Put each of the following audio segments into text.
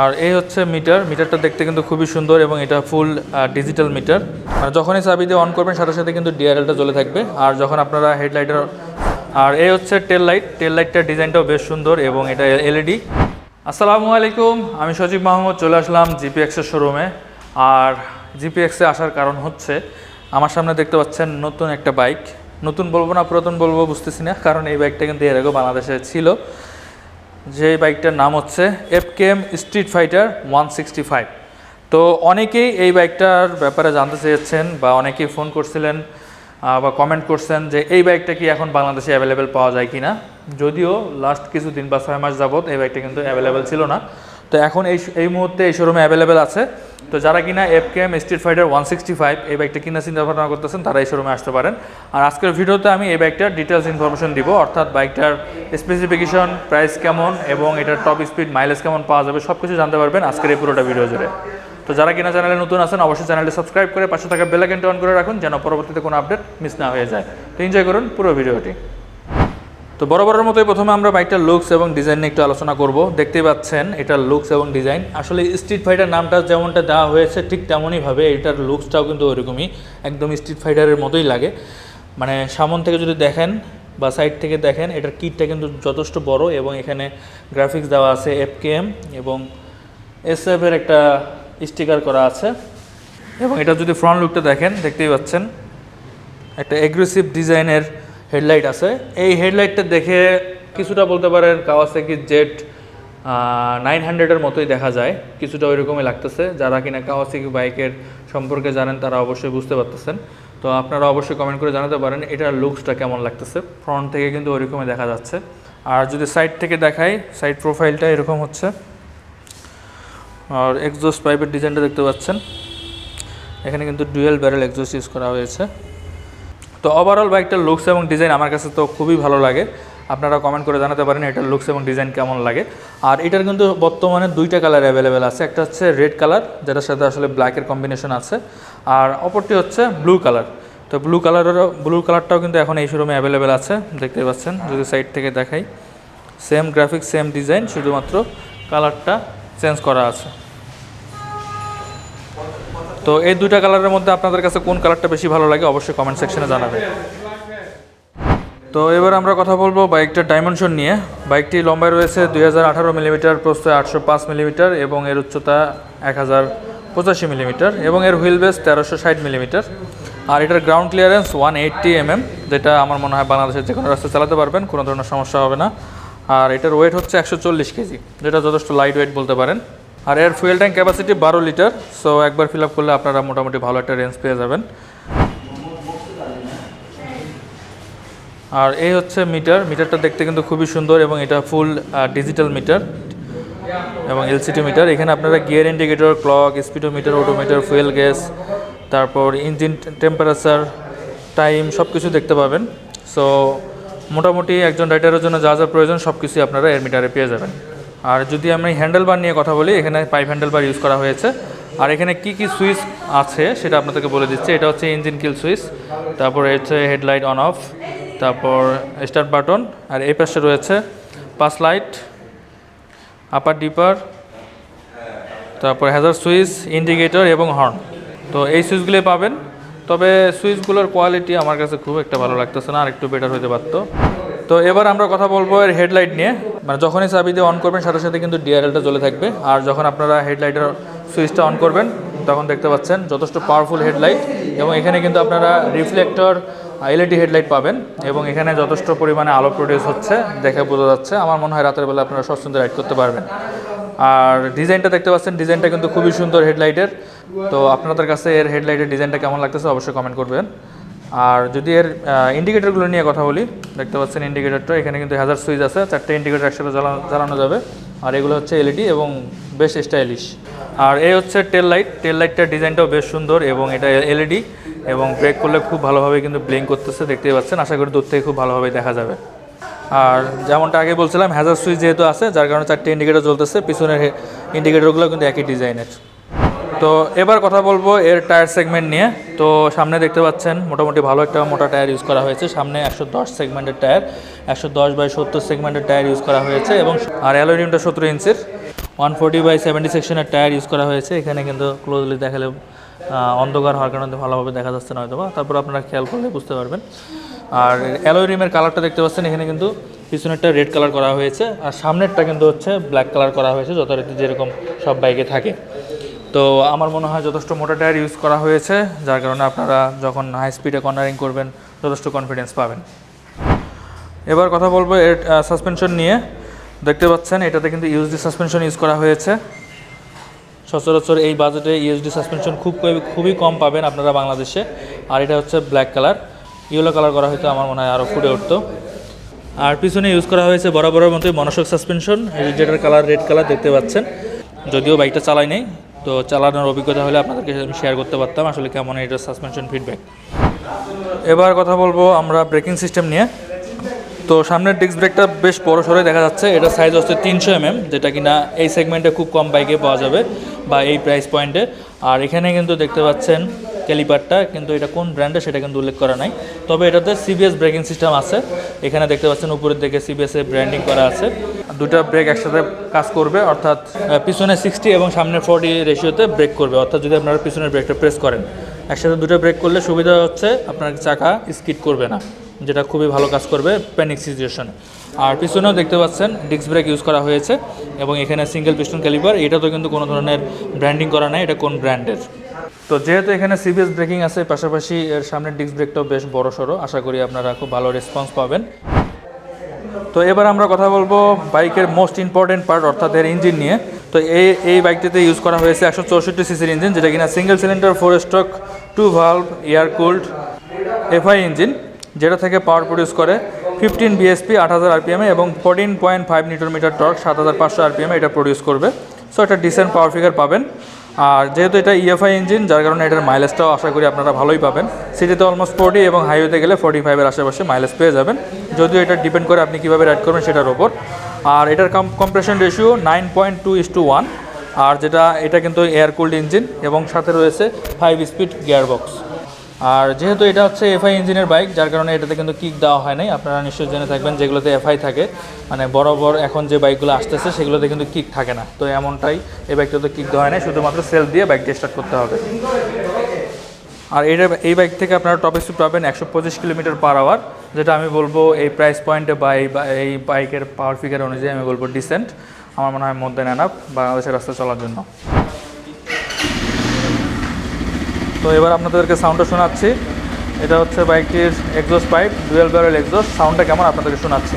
আর এই হচ্ছে মিটার। মিটারটা দেখতে কিন্তু খুবই সুন্দর এবং এটা ফুল ডিজিটাল মিটার আর যখনই চাবি দিয়ে অন করবেন, সাথে সাথে কিন্তু ডিআরএলটা জ্বলে থাকবে। আর যখন আপনারা হেডলাইটের আর এই হচ্ছে টেল লাইট টেল লাইটটার ডিজাইনটাও বেশ সুন্দর এবং এটা এলইডি আসসালামু আলাইকুম, আমি সজীব মাহমুদ, চলে আসলাম জিপিএক্সের শোরুমে আর জিপিএক্সে আসার কারণ হচ্ছে, আমার সামনে দেখতে পাচ্ছেন নতুন একটা বাইক নতুন বলব না পুরাতন বলব, বুঝতেছি না, কারণ এই বাইকটা কিন্তু এর আগেও বাংলাদেশে ছিল। যে বাইকটার নাম হচ্ছে FKM street fighter one sixty five. তো অনেকেই এই বাইকটার ব্যাপারে জানতে চেয়েছেন বা অনেকেই ফোন করছিলেন বা কমেন্ট করছেন যে এই বাইকটা কি এখন বাংলাদেশে অ্যাভেলেবেল পাওয়া যায় কি না যদিও লাস্ট কিছু দিন বা ছয় মাস যাবত এই বাইকটা কিন্তু অ্যাভেলেবেল ছিল না। তো এখন এই এই মুহূর্তে এই শোরুমে অ্যাভেলেবেল আছে। তো যারা কিনা FKM street fighter one sixty five এই বাইকটা কিনা চিন্তা ভাবনা করতেছেন, তারা এই শোরুমে আসতে পারেন। আর আজকের ভিডিওতে আমি এই বাইকটার ডিটেলস ইনফরমেশন দিব। অর্থাৎ বাইকটার স্পেসিফিকেশন প্রাইস কেমন এবং এটার টপ স্পিড মাইলেজ কেমন পাওয়া যাবে সব কিছু জানতে পারবেন আজকের এই পুরোটা ভিডিও জুড়ে। তো যারা কিনা চ্যানেলে নতুন আছেন, অবশ্যই চ্যানেলটি সাবস্ক্রাইব করে পাশে থাকা বেল আইকনটি অন করে রাখুন, যেন পরবর্তীতে কোনো আপডেট মিস না হয়ে যায়। তো এনজয় করুন পুরো ভিডিওটি তো বরাবরের মতোই প্রথমে আমরা বাইকটার লুকস এবং ডিজাইন নিয়ে একটু আলোচনা করব। দেখতেই পাচ্ছেন এটার লুকস এবং ডিজাইন আসলে স্ট্রিট ফাইটার নামটা যেমনটা দেওয়া হয়েছে, ঠিক তেমনইভাবে এটার লুকসটাও কিন্তু ওইরকমই, একদম স্ট্রিট ফাইটারের মতোই লাগে। মানে সামন থেকে যদি দেখেন বা সাইড থেকে দেখেন, এটার কিটটা কিন্তু যথেষ্ট বড় এবং এখানে গ্রাফিক্স দেওয়া আছে এফকেএম এবং এসএফ এর একটা স্টিকার করা আছে। এবং এটা যদি ফ্রন্ট লুকটা দেখেন, দেখতেই পাচ্ছেন, একটা এগ্রেসিভ ডিজাইনের হেডলাইট আছে। এই হেডলাইটটা দেখে কিছুটা বলতে পারেন কাওয়াসাকি জেট নাইন হান্ড্রেডের মতোই দেখা যায়। কিছুটা ওইরকমই লাগতেছে। যারা কিনা কাওয়াসাকি বাইকের সম্পর্কে জানেন, তারা অবশ্যই বুঝতে পারতেছেন। তো আপনারা অবশ্যই কমেন্ট করে জানাতে পারেন এটার লুকসটা কেমন লাগতেছে। ফ্রন্ট থেকে কিন্তু ওইরকমই দেখা যাচ্ছে। আর যদি সাইড থেকে দেখাই সাইড প্রোফাইলটা এরকম হচ্ছে। আর এক্সজস্ট পাইপের ডিজাইনটা দেখতে পাচ্ছেন। এখানে কিন্তু ডুয়েল ব্যারেল এক্সজস্ট ইউজ করা হয়েছে। তো ওভারঅল বাইকটার লুকস এবং ডিজাইন আমার কাছে তো খুবই ভালো লাগে। আপনারা কমেন্ট করে জানাতে পারেন এটার লুকস এবং ডিজাইন কেমন লাগে। আর এটার কিন্তু বর্তমানে দুইটা কালার অ্যাভেলেবেল আছে। একটা হচ্ছে রেড কালার যেটার সাথে আসলে ব্ল্যাকের কম্বিনেশন আছে। আর অপরটি হচ্ছে ব্লু কালার তো ব্লু কালারেরও ব্লু কালারটাও কিন্তু এখন এই শোরুমে অ্যাভেলেবেল আছে। দেখতে পাচ্ছেন, যদি সাইড থেকে দেখাই। সেম গ্রাফিক্স সেম ডিজাইন শুধুমাত্র কালারটা চেঞ্জ করা আছে। তো এই দুইটা কালারের মধ্যে আপনাদের কাছে কোন কালারটা বেশি ভালো লাগে অবশ্যই কমেন্ট সেকশনে জানাবেন। তো এবার আমরা কথা বলব বাইকটার ডাইমেনশন নিয়ে। বাইকটি লম্বায় রয়েছে দুই হাজার আঠারো মিলিমিটার প্রস্থ আটশো পাঁচ মিলিমিটার এবং এর উচ্চতা এক হাজার পঁচাশি মিলিমিটার এবং এর হুইল বেস তেরোশো ষাট মিলিমিটার আর এটার ground clearance one eighty MM যেটা আমার মনে হয় বাংলাদেশের যে কোনো রাস্তায় চালাতে পারবেন, কোনো ধরনের সমস্যা হবে না। আর এটার ওয়েট হচ্ছে একশো চল্লিশ কেজি, যেটা যথেষ্ট লাইট ওয়েট বলতে পারেন। আর এর ফুয়েল ট্যাঙ্ক ক্যাপাসিটি বারো লিটার সো একবার ফিল আপ করলে আপনারা মোটামুটি ভালো একটা রেঞ্জ পেয়ে যাবেন। আর এই হচ্ছে মিটার মিটারটা দেখতে কিন্তু খুবই সুন্দর এবং এটা ফুল ডিজিটাল মিটার এবং এলসিডি মিটার এখানে আপনারা gear indicator clock speedometer odometer fuel gas তারপর ইঞ্জিন টেম্পারেচার টাইম সব কিছু দেখতে পাবেন। সো মোটামুটি একজন রাইডারের জন্য যা যা প্রয়োজন সব কিছুই আপনারা এর মিটারে পেয়ে যাবেন। আর যদি আমি হ্যান্ডেল বার নিয়ে কথা বলি, এখানে পাইপ হ্যান্ডেল বার ইউজ করা হয়েছে। আর এখানে কি কি সুইচ আছে সেটা আপনাদেরকে বলে দিচ্ছি। এটা হচ্ছে ইঞ্জিন কিল সুইচ তারপরে হচ্ছে হেডলাইট অন অফ তারপর স্টার্ট বাটন আর এই পাশে রয়েছে পাস লাইট আপার ডিপার তারপর হ্যাজার সুইচ ইন্ডিকেটর এবং হর্ন তো এই সুইচগুলি পাবেন। তবে সুইচগুলোর কোয়ালিটি আমার কাছে খুব একটা ভালো লাগতেছে না, আর একটু বেটার হতে পারতো। তো এবার আমরা কথা বলব এর হেডলাইট নিয়ে। মানে যখনই চাবি দিয়ে অন করবেন, সাথে সাথে কিন্তু ডিআরএলটা জ্বলে থাকবে। আর যখন আপনারা হেডলাইটের সুইচটা অন করবেন, তখন দেখতে পাচ্ছেন যথেষ্ট পাওয়ারফুল হেডলাইট এবং এখানে কিন্তু আপনারা রিফ্লেক্টর এলইডি হেডলাইট পাবেন এবং এখানে যথেষ্ট পরিমাণে আলো প্রডিউস হচ্ছে দেখে বোঝা যাচ্ছে। আমার মনে হয় রাতের বেলা আপনারা স্বচ্ছন্দে রাইড করতে পারবেন। আর ডিজাইনটা দেখতে পাচ্ছেন, ডিজাইনটা কিন্তু খুবই সুন্দর হেডলাইটের তো আপনাদের কাছে এর হেডলাইটের ডিজাইনটা কেমন লাগতেছে অবশ্যই কমেন্ট করবেন। আর যদি এর ইন্ডিকেটারগুলো নিয়ে কথা বলি, দেখতে পাচ্ছেন ইন্ডিকেটারটা এখানে কিন্তু হাজার সুইচ আছে, চারটে ইন্ডিকেটার একসাথে জ্বালানো যাবে। আর এগুলো হচ্ছে এলইডি এবং বেশ স্টাইলিশ আর এই হচ্ছে টেল লাইট টেল লাইটটার ডিজাইনটাও বেশ সুন্দর এবং এটা এলইডি এবং ব্রেক করলে খুব ভালোভাবে কিন্তু ব্লিং করতেছে, দেখতেই পাচ্ছেন। আশা করি দূর থেকে খুব ভালোভাবে দেখা যাবে। আর যেমনটা আগে বলছিলাম হ্যাজার সুইচ যেহেতু আছে, যার কারণে চারটে ইন্ডিকেটার জ্বলতেছে, পিছনের ইন্ডিকেটারগুলো কিন্তু একই ডিজাইনের তো এবার কথা বলব এর টায়ার সেগমেন্ট নিয়ে। তো সামনে দেখতে পাচ্ছেন, মোটামুটি ভালো একটা মোটা টায়ার ইউজ করা হয়েছে। সামনে একশো দশ সেগমেন্টের টায়ার একশো দশ বাই সত্তর সেগমেন্টের টায়ার ইউজ করা হয়েছে এবং আর অ্যালোরিয়ামটা সতেরো ইঞ্চির। ওয়ান ফোর্টি বাই সেভেন্টি সেকশনের টায়ার ইউজ করা হয়েছে। এখানে কিন্তু ক্লোজলি দেখালে অন্ধকার হওয়ার কারণে ভালোভাবে দেখা যাচ্ছে না হয়তো বা তারপর আপনারা খেয়াল করলে বুঝতে পারবেন। আর অ্যালোয় রিমের কালারটা দেখতে পাচ্ছেন, এখানে কিন্তু পিছনেরটা রেড কালার করা হয়েছে। আর সামনেরটা কিন্তু হচ্ছে ব্ল্যাক কালার করা হয়েছে, যথারীতি যেরকম সব বাইকে থাকে। তো আমার মনে হয় যথেষ্ট মোটা টায়ার ইউজ করা হয়েছে, যার কারণে আপনারা যখন হাই স্পিডে কর্নারিং করবেন, যথেষ্ট কনফিডেন্স পাবেন। এবার কথা বলব এর সাসপেনশন নিয়ে। দেখতে পাচ্ছেন, এটাতে কিন্তু ইউএসডি সাসপেনশন ইউজ করা হয়েছে। সচরাচর এই বাজেটে ইউএসডি সাসপেনশন খুব খুবই কম পাবেন আপনারা বাংলাদেশে। আর এটা হচ্ছে ব্ল্যাক কালার ইয়েলো কালার করা হয়তো আমার মনে হয় আরও ফুটে উঠতো। আর পিছনে ইউজ করা হয়েছে বরাবরের মতোই মনোসক সাসপেনশন যেটার কালার রেড কালার দেখতে পাচ্ছেন। যদিও বাইকটা চালাই নেই তো চালানোর অভিজ্ঞতা হলে আপনাদেরকে আমি শেয়ার করতে পারতাম। আসলে কেমন এটার সাসপেনশন ফিডব্যাক এবার কথা বলব আমরা ব্রেকিং সিস্টেম নিয়ে। তো সামনের ডিস্ক ব্রেকটা বেশ বড় সরে দেখা যাচ্ছে। এটা সাইজ হচ্ছে তিনশো এমএম যেটা কিনা এই সেগমেন্টে খুব কম বাইকে পাওয়া যাবে বা এই প্রাইস পয়েন্টে আর এখানে কিন্তু দেখতে পাচ্ছেন ক্যালিপারটা, কিন্তু এটা কোন ব্র্যান্ডে সেটা কিন্তু উল্লেখ করা নাই। তবে এটাতে সিবিএস ব্রেকিং সিস্টেম আছে। এখানে দেখতে পাচ্ছেন, উপরের দিকে সিবিএস ব্র্যান্ডিং করা আছে। দুটা ব্রেক একসাথে কাজ করবে, অর্থাৎ পিছনে সিক্সটি এবং সামনে ফোর্টি রেশিওতে ব্রেক করবে। অর্থাৎ যদি আপনারা পিছনের ব্রেকটা প্রেস করেন। একসাথে দুটো ব্রেক করলে সুবিধা হচ্ছে, আপনার চাকা স্কিড করবে না, যেটা খুবই ভালো কাজ করবে প্যানিক সিচুয়েশনে আর পিছনেও দেখতে পাচ্ছেন ডিস্ক ব্রেক ইউজ করা হয়েছে এবং এখানে সিঙ্গেল পিস্টন ক্যালিপার এটা তো কিন্তু কোনো ধরনের ব্র্যান্ডিং করা নাই, এটা কোন ব্র্যান্ডের তো যেহেতু এখানে সিবিএস ব্রেকিং আছে, পাশাপাশি এর সামনের ডিস্ক ব্রেকটাও বেশ বড় সড়ো আশা করি আপনারা খুব ভালো রেসপন্স পাবেন। তো এবার আমরা কথা বলব বাইকের মোস্ট ইম্পর্টেন্ট পার্ট অর্থাৎ এর ইঞ্জিন নিয়ে। তো এই এই বাইকটিতে ইউজ করা হয়েছে একশো চৌষট্টি সিসির ইঞ্জিন যেটা কিনা single cylinder four stroke two valve air cooled FI engine যেটা থেকে পাওয়ার প্রডিউস করে ফিফটিন বিএসপি আট হাজার আরপিএমে এবং fourteen point five newton metre torque সাত হাজার পাঁচশো আরপিএমে এটা প্রডিউস করবে। সো একটা ডিসেন্ট পাওয়ার ফিগার পাবেন। আর যেহেতু এটা ইএফআই ইঞ্জিন যার কারণে এটার মাইলেজটাও আশা করি আপনারা ভালোই পাবেন। সিটিতে অলমোস্ট ফোর্টি এবং হাইওয়েতে গেলে ফোর্টি ফাইভের আশেপাশে মাইলেজ পেয়ে যাবেন। যদিও এটা ডিপেন্ড করে আপনি কীভাবে রাইড করবেন সেটার ওপর আর এটার compression ratio nine point two is to one আর যেটা, এটা কিন্তু এয়ার কুল্ড ইঞ্জিন এবং সাথে রয়েছে ফাইভ স্পিড গিয়ারবক্স আর যেহেতু এটা হচ্ছে এফআই ইঞ্জিনের বাইক, যার কারণে এটাতে কিন্তু কিক দেওয়া হয় নাই। আপনারা নিশ্চয়ই জেনে থাকবেন যেগুলোতে এফআই থাকে। মানে বড় এখন যে বাইকগুলো আসতেছে, সেগুলোতে কিন্তু কিক থাকে না। তো এমনটাই এই বাইকটাতে কিক দেওয়া হয় নাই, শুধুমাত্র সেলফ দিয়ে বাইকটি স্টার্ট করতে হবে। আর এটা এই বাইক থেকে আপনারা টপ স্পিড পাবেন একশো পঁচিশ কিলোমিটার পার আওয়ার যেটা আমি বলব এই প্রাইস পয়েন্টে বা এই বাইকের পাওয়ার ফিগার অনুযায়ী আমি বলব ডিসেন্ট আমার মনে হয় মধ্যে নেন বাংলাদেশের রাস্তায় চলার জন্য। তো এবার আপনাদেরকে সাউন্ডটা শোনাচ্ছি। এটা হচ্ছে বাইকটির exhaust pipe dual barrel exhaust সাউন্ডটা কেমন আপনাদেরকে শোনাচ্ছি।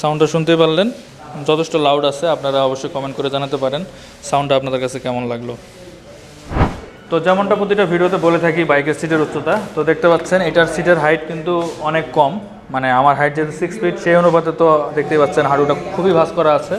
সাউন্ডটা শুনতে পারলেন। যথেষ্ট লাউড আছে, আপনারা অবশ্যই কমেন্ট করে জানাতে পারেন। সাউন্ডটা আপনাদের কাছে কেমন লাগল? তো যেমনটা প্রতিটা ভিডিওতে বলে থাকি, বাইকের সিটের উচ্চতা। তো দেখতে পাচ্ছেন, এটার সিটের হাইট কিন্তু অনেক কম। মানে আমার হাইট যেহেতু সিক্স ফিট সেই অনুপাতে তো দেখতেই পাচ্ছেন, হাঁটুটা খুবই ভাস করা আছে।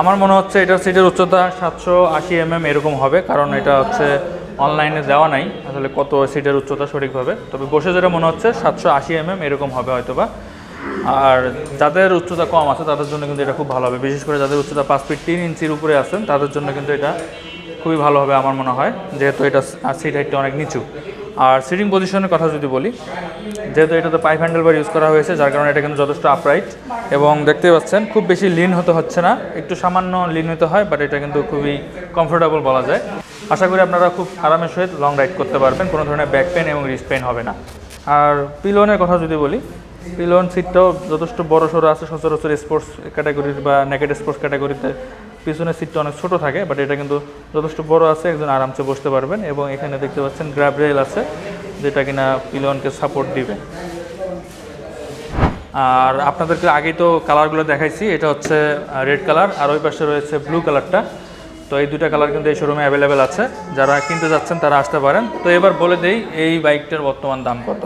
আমার মনে হচ্ছে এটার সিটের উচ্চতা সাতশো আশি এমএম এরকম হবে, কারণ এটা হচ্ছে অনলাইনে দেওয়া নাই। আসলে কত সিটের উচ্চতা সঠিকভাবে? তবে বসে যেটা মনে হচ্ছে, সাতশো আশি এমএম এরকম হবে হয়তোবা। আর যাদের উচ্চতা কম আছে, তাদের জন্য কিন্তু এটা খুব ভালো হবে। বিশেষ করে যাদের উচ্চতা পাঁচ ফিট তিন ইঞ্চির উপরে আছেন, তাদের জন্য কিন্তু এটা খুবই ভালো হবে আমার মনে হয়, যেহেতু এটা সিট হাইটটা অনেক নিচু। আর সিটিং পজিশনের কথা যদি বলি, যেহেতু এটাতে পাইপ হ্যান্ডেল বার ইউজ করা হয়েছে, যার কারণে এটা কিন্তু যথেষ্ট আপরাইট এবং দেখতে পাচ্ছেন খুব বেশি লিন হতে হচ্ছে না, একটু সামান্য লিন হতে হয় বাট এটা কিন্তু খুবই কমফোর্টেবল বলা যায়। আশা করি আপনারা খুব আরামের সহিত লং রাইড করতে পারবেন, কোনো ধরনের ব্যাক পেন এবং রিস্ট পেন হবে না। আর পিলনের কথা যদি বলি পিলন সিটটাও যথেষ্ট বড় সড়ো আছে, সচরাচর স্পোর্টস ক্যাটাগরির বা নেকেড স্পোর্টস ক্যাটাগরিতে পিছনের সিটটা অনেক ছোট থাকে বাট এটা কিন্তু যথেষ্ট বড় আছে, একজন আরামসে বসতে পারবেন এবং এখানে দেখতে পাচ্ছেন গ্র্যাব রেল আছে, যেটা কিনা পিলনকে সাপোর্ট দিবে। আর আপনাদেরকে আগেই তো কালারগুলো দেখাইছি, এটা হচ্ছে রেড কালার আর ওই পাশে রয়েছে ব্লু কালারটা তো এই দুটা কালার কিন্তু এই শোরুমে অ্যাভেলেবেল আছে, যারা কিনতে যাচ্ছেন তারা আসতে পারেন। তো এবার বলে দেই, এই বাইকটার বর্তমান দাম কত?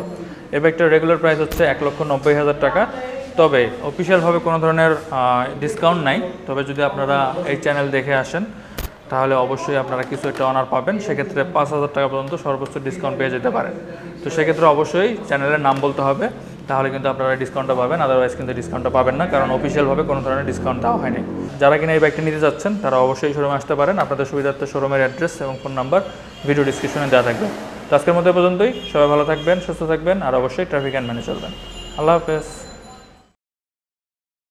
এই বাইকটার রেগুলার প্রাইস হচ্ছে এক লক্ষ নব্বই হাজার টাকা। তবে অফিসিয়ালভাবে কোনো ধরনের ডিসকাউন্ট নাই। তবে যদি আপনারা এই চ্যানেল দেখে আসেন, তাহলে অবশ্যই আপনারা কিছু একটা অনার পাবেন। সেক্ষেত্রে পাঁচ হাজার টাকা পর্যন্ত সর্বোচ্চ ডিসকাউন্ট পেয়ে যেতে পারেন। তো সেক্ষেত্রে অবশ্যই চ্যানেলের নাম বলতে হবে। তাহলে কিন্তু আপনারা ডিসকাউন্টটা পাবেন। আদারওয়াইজ কিন্তু ডিসকাউন্টটা পাবেন না, কারণ অফিসিয়ালভাবে কোনো ধরনের ডিসকাউন্ট দেওয়া হয়নি। যারা কিনা এই বাইকটি নিতে যাচ্ছেন, তারা অবশ্যই শোরুমে আসতে পারেন। আপনাদের সুবিধার্থে শোরুমের অ্যাড্রেস এবং ফোন নাম্বার ভিডিও ডিসক্রিপশনে দেওয়া থাকবে। তো আজকের মধ্যে পর্যন্তই। সবাই ভালো থাকবেন, সুস্থ থাকবেন, আর অবশ্যই ট্রাফিক অ্যান্ড মেনে চলবেন। আল্লাহ হাফেজ।